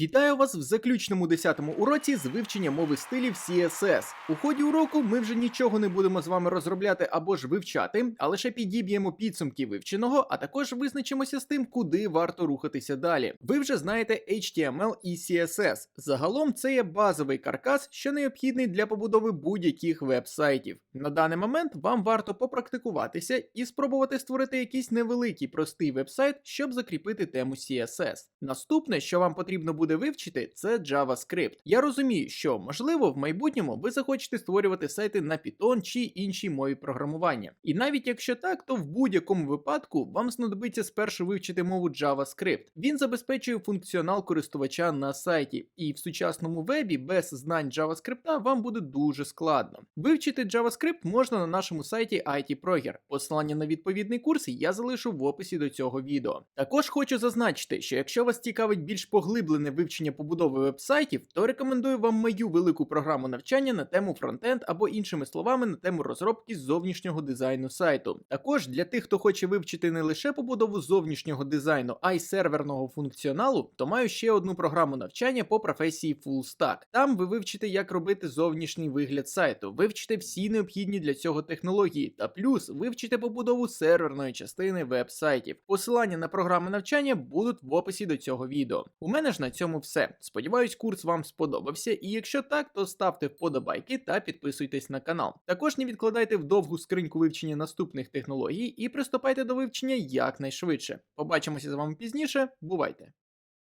Вітаю вас в заключному 10-му уроці з вивчення мови стилів CSS. У ході уроку ми вже нічого не будемо з вами розробляти або ж вивчати, а лише підіб'ємо підсумки вивченого, а також визначимося з тим, куди варто рухатися далі. Ви вже знаєте HTML і CSS. Загалом це є базовий каркас, що необхідний для побудови будь-яких веб-сайтів. На даний момент вам варто попрактикуватися і спробувати створити якийсь невеликий простий веб-сайт, щоб закріпити тему CSS. Наступне, що вам потрібно буде вивчити, це JavaScript. Я розумію, що можливо в майбутньому ви захочете створювати сайти на Python чи іншій мові програмування. І навіть якщо так, то в будь-якому випадку вам знадобиться спершу вивчити мову JavaScript. Він забезпечує функціонал користувача на сайті, і в сучасному вебі без знань JavaScript вам буде дуже складно. Вивчити JavaScript можна на нашому сайті IT-Proger. Посилання на відповідний курс я залишу в описі до цього відео. Також хочу зазначити, що якщо вас цікавить більш поглиблене вивчення побудови вебсайтів, то рекомендую вам мою велику програму навчання на тему фронтенд або іншими словами на тему розробки зовнішнього дизайну сайту. Також для тих, хто хоче вивчити не лише побудову зовнішнього дизайну, а й серверного функціоналу, то маю ще одну програму навчання по професії Full Stack. Там ви вивчите, як робити зовнішній вигляд сайту, вивчите всі необхідні для цього технології, та плюс вивчите побудову серверної частини веб-сайтів. Посилання на програми навчання будуть в описі до цього відео. У мене ж на цьому все. Сподіваюсь, курс вам сподобався, і якщо так, то ставте вподобайки та підписуйтесь на канал. Також не відкладайте в довгу скриньку вивчення наступних технологій і приступайте до вивчення якнайшвидше. Побачимося з вами пізніше. Бувайте!